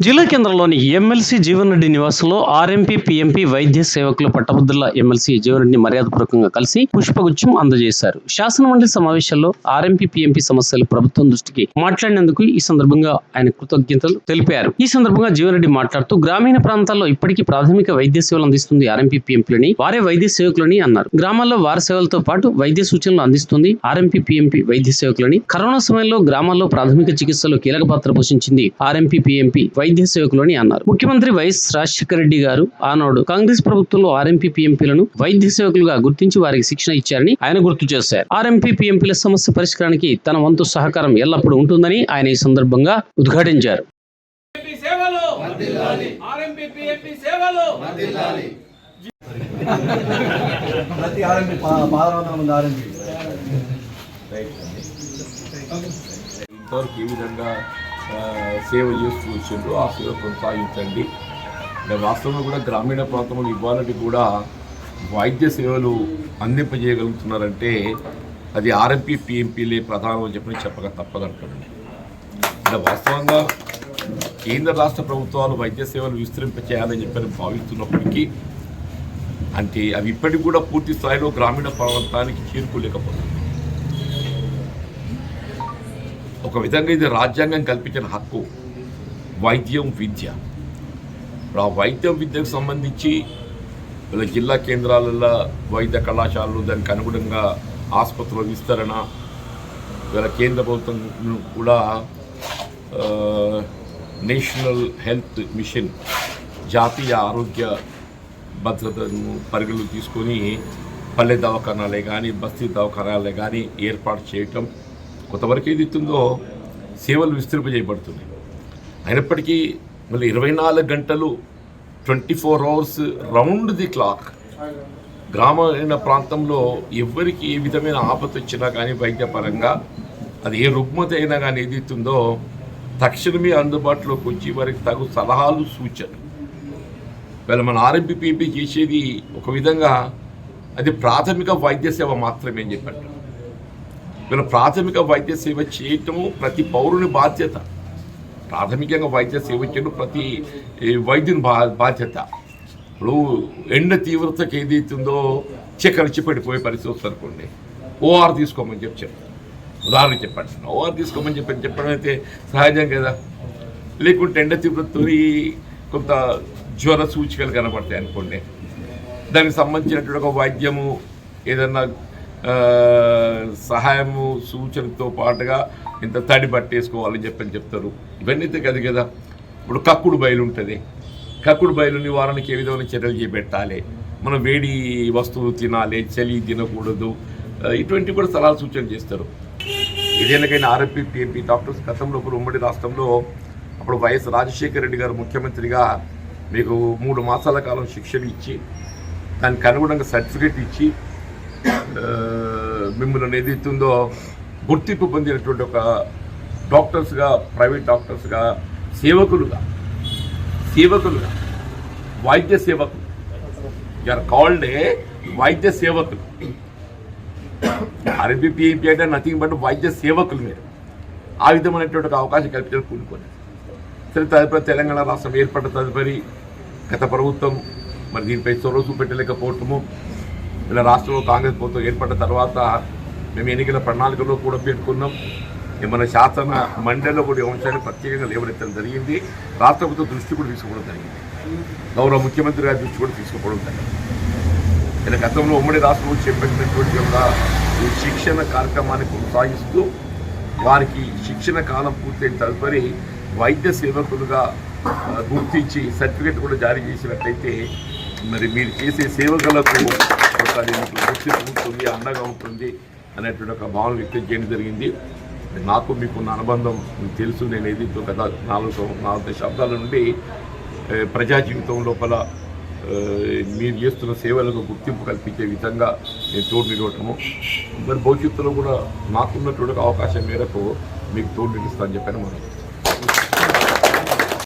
జిల్లా కేంద్రంలోని ఎమ్మెల్సీ జీవన్ రెడ్డి నివాసంలో ఆర్ఎంపీ పీఎంపీ వైద్య సేవకులు పట్టభద్రుల ఎమ్మెల్సీ జీవన్రెడ్డి మర్యాదపూర్వకంగా కలిసి పుష్పగుచ్చం అందజేశారు. శాసనమండలి సమావేశంలో ఆర్ఎంపీ పీఎంపీ సమస్యలు ప్రభుత్వం దృష్టికి మాట్లాడినందుకు ఈ సందర్భంగా ఆయన కృతజ్ఞతలు తెలిపారు. ఈ సందర్భంగా జీవన్రెడ్డి మాట్లాడుతూ గ్రామీణ ప్రాంతాల్లో ఇప్పటికీ ప్రాథమిక వైద్య సేవలు అందిస్తుంది ఆర్ఎంపీ పీఎంపీలని వారే వైద్య సేవకులని అన్నారు. గ్రామాల్లో వారి సేవలతో పాటు వైద్య సూచనలు అందిస్తుంది ఆర్ఎంపీ పీఎంపీ వైద్య సేవకులని. కరోనా సమయంలో గ్రామాల్లో ప్రాథమిక చికిత్సలో కీలక పాత్ర పోషించింది ఆర్ఎంపీ పీఎంపీ వైద్య సేవకులని అన్నారు. ముఖ్యమంత్రి వైఎస్ రాజశేఖర రెడ్డి గారు ఆనాడు కాంగ్రెస్ ప్రభుత్వంలో ఆర్ఎంపీ పీఎంపీలను వైద్య సేవకులుగా గుర్తించి వారికి శిక్షణ ఇచ్చారని ఆయన గుర్తు చేశారు. ఆర్ఎంపీ పీఎంపీల సమస్య పరిష్కారానికి తన వంతు సహకారం ఎల్లప్పుడూ ఉంటుందని ఆయన ఈ సందర్భంగా ఉద్ఘాటించారు. ప్రతి ఆర్ఎంపీ ఆర్ఎంపీ. ఇంతవరకు ఏ విధంగా సేవ చేస్తూ వచ్చిండ్రో. ఆ సేవ కొనసాగించండి. అంటే వాస్తవంగా కూడా గ్రామీణ ప్రాంతంలో ఇవ్వాలని కూడా వైద్య సేవలు అందింపజేయగలుగుతున్నారంటే అది ఆర్ఎంపీ పిఎంపీలే ప్రధానం అని చెప్పి చెప్పక తప్పదంటున్నాను అంటే వాస్తవంగా కేంద్ర రాష్ట్ర ప్రభుత్వాలు వైద్య సేవలు విస్తరింప చేయాలని చెప్పని భావిస్తున్నప్పటికీ అంటే అవి ఇప్పటికి కూడా పూర్తి స్థాయిలో గ్రామీణ ప్రాంతానికి చేరుకోలేకపోతుంది ఒక విధంగా ఇది రాజ్యాంగం కల్పించిన హక్కు వైద్యం విద్య. ఇప్పుడు ఆ వైద్యం విద్యకు సంబంధించి ఇలా జిల్లా కేంద్రాలలో వైద్య కళాశాలలు దానికి అనుగుణంగా ఆసుపత్రుల విస్తరణ వీళ్ళ కేంద్ర ప్రభుత్వం కూడా నేషనల్ హెల్త్ మిషన్ జాతీయ ఆరోగ్య భద్రతను పరిగణలో తీసుకొని పల్లె దవాఖానాలే కానీ బస్తీ దవాఖానాలే కానీ ఏర్పాటు చేయటం కొంతవరకు ఏది ఇస్తుందో సేవలు విస్తరింపజేయబడుతున్నాయి అయినప్పటికీ మళ్ళీ ఇరవై నాలుగు గంటలు twenty four hours round the clock గ్రామీణ ప్రాంతంలో ఎవరికి ఏ విధమైన ఆపద వచ్చినా కానీ వైద్యపరంగా అది ఏ రుగ్మత అయినా కానీ ఏది ఇస్తుందో తక్షణమే అందుబాటులోకి వచ్చి వారికి తగు సలహాలు సూచనలు. వీళ్ళ మన ఆర్ఎంపీ పీపీ చేసేది ఒక విధంగా అది ప్రాథమిక వైద్య సేవ మాత్రమే అని చెప్పారు వీళ్ళ ప్రాథమిక వైద్య సేవ చేయటము ప్రతి పౌరుని బాధ్యత. ప్రాథమికంగా వైద్య సేవ చేయడం ప్రతి వైద్యుని బా బాధ్యత. ఇప్పుడు ఎండ తీవ్రతకి ఏదైతుందో చక్కెరచి పడిపోయే పరిస్థితి వస్తుంది అనుకోండి ఓఆర్ తీసుకోమని చెప్పి చెప్తాను ఉదాహరణ చెప్పండి. ఓఆర్ తీసుకోమని చెప్పి చెప్పడం అయితే సహజం కదా? లేకుంటే ఎండ తీవ్రతతో కొంత జ్వర సూచికలు కనబడతాయి అనుకోండి. దానికి సంబంధించినటువంటి ఒక వైద్యము ఏదన్నా సహాయము సూచనతో పాటుగా ఇంత తడి పట్టేసుకోవాలని చెప్పని చెప్తారు. ఇవన్నీ కదా కదా. ఇప్పుడు కక్కుడు బయలు ఉంటుంది. కక్కుడు బయలు నివారణకి ఏ విధమైన చర్యలు చేపెట్టాలి? మనం వేడి వస్తువులు తినాలి చలి తినకూడదు ఇటువంటివి కూడా సలహా సూచన చేస్తారు. ఏదైనాకైనా ఆర్ఎంపీ పిఎంపీ డాక్టర్స్ గతంలో ఉమ్మడి రాష్ట్రంలో అప్పుడు వైఎస్ రాజశేఖర రెడ్డి గారు ముఖ్యమంత్రిగా మీకు మూడు మాసాల కాలం శిక్షణ ఇచ్చి దానికి అనుగుణంగా సర్టిఫికేట్ ఇచ్చి ఆ, మిమ్మల్ని ఏదైతుందో గుర్తింపు పొందినటువంటి ఒక డాక్టర్స్గా ప్రైవేట్ డాక్టర్స్గా సేవకులుగా సేవకులుగా వైద్య సేవకులు ఆర్ కాల్డ్ ఏ వైద్య సేవకులు ఆర్ఎంపీ పిఎంపీ అంటే నథింగ్ బట్ వైద్య సేవకులు మీరు ఆ విధమైనటువంటి ఒక అవకాశం కల్పించడం కూడుకోండి సరే తదుపరి తెలంగాణ రాష్ట్రం ఏర్పడ్డ తదుపరి గత ప్రభుత్వం మరి దీనిపై చొరవ చూపెట్టలేకపోవటము ఇలా రాష్ట్రంలో కాంగ్రెస్ ప్రభుత్వం ఏర్పడిన తర్వాత మేము ఎన్నికల ప్రణాళికలో కూడా పెట్టుకున్నాం. ఈ మన శాసన మండలిలో కూడా అంశాన్ని ప్రత్యేకంగా లేవనెత్తడం జరిగింది. రాష్ట్ర ప్రభుత్వం దృష్టి కూడా తీసుకోవడం జరిగింది. గౌరవ ముఖ్యమంత్రి గారి దృష్టి కూడా తీసుకోవడం జరిగింది. ఇలా గతంలో ఉమ్మడి రాష్ట్రంలో చేపట్టినటువంటి యొక్క ఈ శిక్షణ కార్యక్రమాన్ని కొనసాగిస్తూ వారికి శిక్షణ కాలం పూర్తయిన తదుపరి వైద్య సేవకులుగా గుర్తించి సర్టిఫికేట్ కూడా జారీ చేసినట్లయితే మరి మీరు చేసే సేవకులకు ఒక అది మీకు గుర్తింపు ఉంటుంది అండగా ఉంటుంది అనేటువంటి ఒక భావన వ్యక్తం చేయడం జరిగింది. నాకు మీకున్న అనుబంధం మీకు తెలుసు నేను ఏది గత నాలుగు నాలుగు దశాబ్దాల నుండి ప్రజా జీవితం లోపల మీరు చేస్తున్న సేవలకు గుర్తింపు కల్పించే విధంగా నేను తోడు నిలవటము. మరి భవిష్యత్తులో కూడా నాకున్నటువంటి అవకాశం మేరకు మీకు తోడు నిలుస్తానని చెప్పాను మనం